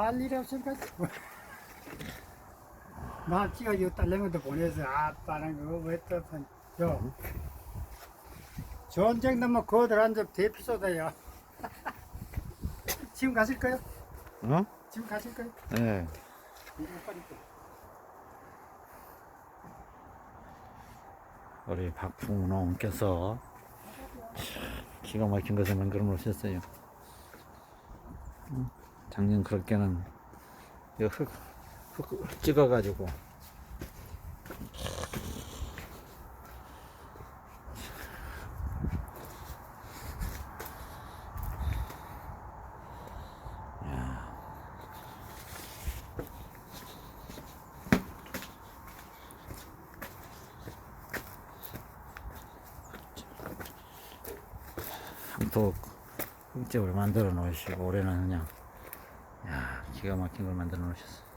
할 일이 없으니까. 나 지가 이 딸내미도 보내서 아빠는 그거 왜또 요. 전쟁 나면 거들 한접 대피소다요. 지금 가실 거요? 어? 지금 가실 거요? 또. 우리 박풍 농께서 기가 막힌 것을 만들어 놓으셨어요. 음, 작년 그렇게는 이 흙, 흙, 흙 찍어가지고. 또 흙집을 만들어 놓으시고 올해는 그냥 야 기가 막힌 걸 만들어 놓으셨어.